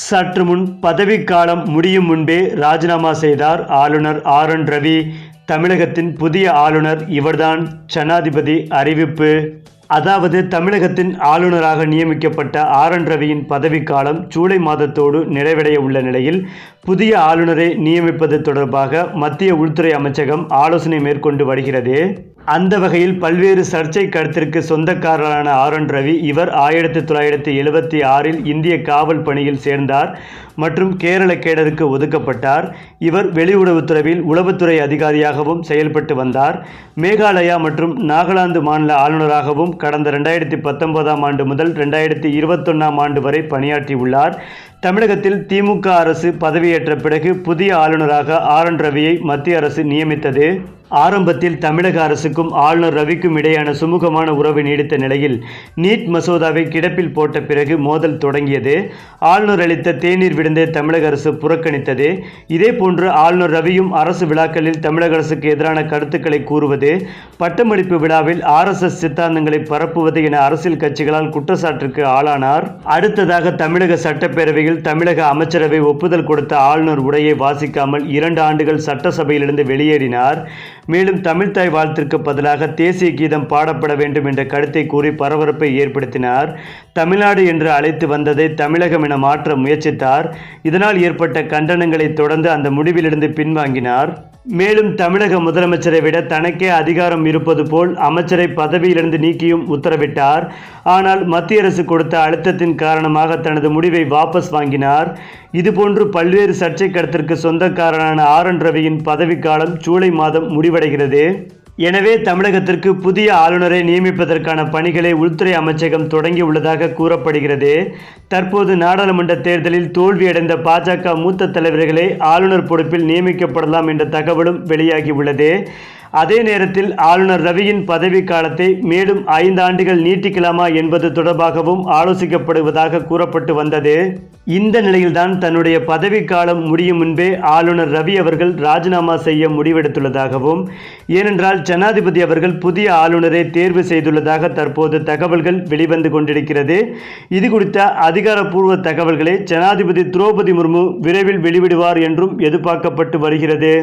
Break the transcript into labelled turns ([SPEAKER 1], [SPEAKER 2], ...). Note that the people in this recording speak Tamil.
[SPEAKER 1] சற்று முன் பதவிக்காலம் முடியும் முன்பே ராஜினாமா செய்தார் ஆளுநர் ஆர் என் ரவி. தமிழகத்தின் புதிய ஆளுநர் இவர்தான் ஜனாதிபதி அறிவிப்பு. அதாவது தமிழகத்தின் ஆளுநராக நியமிக்கப்பட்ட ஆர் என் ரவியின் பதவிக்காலம் ஜூலை மாதத்தோடு நிறைவடைய உள்ள நிலையில் புதிய ஆளுநரை நியமிப்பது தொடர்பாக மத்திய உள்துறை அமைச்சகம் ஆலோசனை மேற்கொண்டு வருகிறது. அந்த வகையில் பல்வேறு சர்ச்சை கருத்திற்கு சொந்தக்காரரான ஆர் என் ரவி இவர் ஆயிரத்தி தொள்ளாயிரத்தி எழுபத்தி ஆறில் இந்திய காவல் பணியில் சேர்ந்தார் மற்றும் கேரள கேடருக்கு ஒதுக்கப்பட்டார். இவர் வெளியுறவுத்துறையில் உளவுத்துறை அதிகாரியாகவும் செயல்பட்டு வந்தார். மேகாலயா மற்றும் நாகாலாந்து மாநில ஆளுநராகவும் கடந்த ரெண்டாயிரத்தி பத்தொன்பதாம் ஆண்டு முதல் ரெண்டாயிரத்தி இருபத்தொன்னாம் ஆண்டு வரை பணியாற்றியுள்ளார் தமிழகத்தில் திமுக அரசு பதவியேற்ற பிறகு புதிய ஆளுநராக ஆர் என் ரவியை மத்திய அரசு நியமித்தது. ஆரம்பத்தில் தமிழக அரசுக்கும் ஆளுநர் ரவிக்கும் இடையான சுமூகமான உறவு நீடித்த நிலையில் நீட் மசோதாவை கிடப்பில் போட்ட பிறகு மோதல் தொடங்கியது. ஆளுநர் அளித்த தேநீர் விடுந்தை தமிழக அரசு புறக்கணித்தது. இதேபோன்று ஆளுநர் ரவியும் அரசு விழாக்களில் தமிழக அரசுக்கு எதிரான கருத்துக்களை கூறுவது பட்டமளிப்பு விழாவில் ஆர்எஸ்எஸ் சித்தாந்தங்களை பரப்புவது என அரசியல் கட்சிகளால் குற்றச்சாட்டிற்கு ஆளானார். அடுத்ததாக தமிழக சட்டப்பேரவையில் தமிழக அமைச்சரவை ஒப்புதல் கொடுத்த ஆளுநர் உரையை வாசிக்காமல் இரண்டு ஆண்டுகள் சட்டசபையிலிருந்து வெளியேறினார். மேலும் தமிழ்தாய் வாழ்த்திற்கு பதிலாக தேசிய கீதம் பாடப்பட வேண்டும் என்ற கருத்தை கூறி பரபரப்பை ஏற்படுத்தினார். தமிழ்நாடு என்று அழைத்து வந்ததை தமிழகம் என மாற்ற முயற்சித்தார். இதனால் ஏற்பட்ட கண்டனங்களை தொடர்ந்து அந்த முடிவிலிருந்து பின்வாங்கினார். மேலும் தமிழக முதலமைச்சரை விட தனக்கே அதிகாரம் இருப்பது போல் அமைச்சரை பதவியிலிருந்து நீக்கியும் உத்தரவிட்டார். ஆனால் மத்திய அரசு கொடுத்த அழுத்தத்தின் காரணமாக தனது முடிவை வாபஸ் வாங்கினார். இதுபோன்று பல்வேறு சர்ச்சை கருத்திற்கு சொந்தக்காரரான ஆர் என் ரவியின் பதவிக்காலம் ஜூலை மாதம் முடிவடைகிறது. எனவே தமிழகத்திற்கு புதிய ஆளுநரை நியமிப்பதற்கான பணிகளை உள்துறை அமைச்சகம் தொடங்கி உள்ளதாக கூறப்படுகிறது. தற்போது நாடாளுமன்ற தேர்தலில் தோல்வியடைந்த பாஜக மூத்த தலைவர்களை ஆளுநர் பொறுப்பில் நியமிக்கப்படலாம் என்ற தகவலும் வெளியாகியுள்ளது அதே நேரத்தில் ஆளுநர் ரவியின் பதவிக்காலத்தை மேலும் ஐந்து ஆண்டுகள் நீட்டிக்கலாமா என்பது தொடர்பாகவும் ஆலோசிக்கப்படுவதாக கூறப்பட்டு வந்தது. இந்த நிலையில்தான் தன்னுடைய பதவிக்காலம் முடியும் முன்பே ஆளுநர் ரவி அவர்கள் ராஜினாமா செய்ய முடிவெடுத்துள்ளதாகவும் ஏனென்றால் ஜனாதிபதி அவர்கள் புதிய ஆளுநரை தேர்வு செய்துள்ளதாக தற்போது தகவல்கள் வெளிவந்து கொண்டிருக்கிறது. இது குறித்த அதிகாரப்பூர்வ தகவல்களை ஜனாதிபதி திரௌபதி முர்மு விரைவில் வெளிவிடுவார் என்றும் எதிர்பார்க்கப்பட்டு வருகிறது.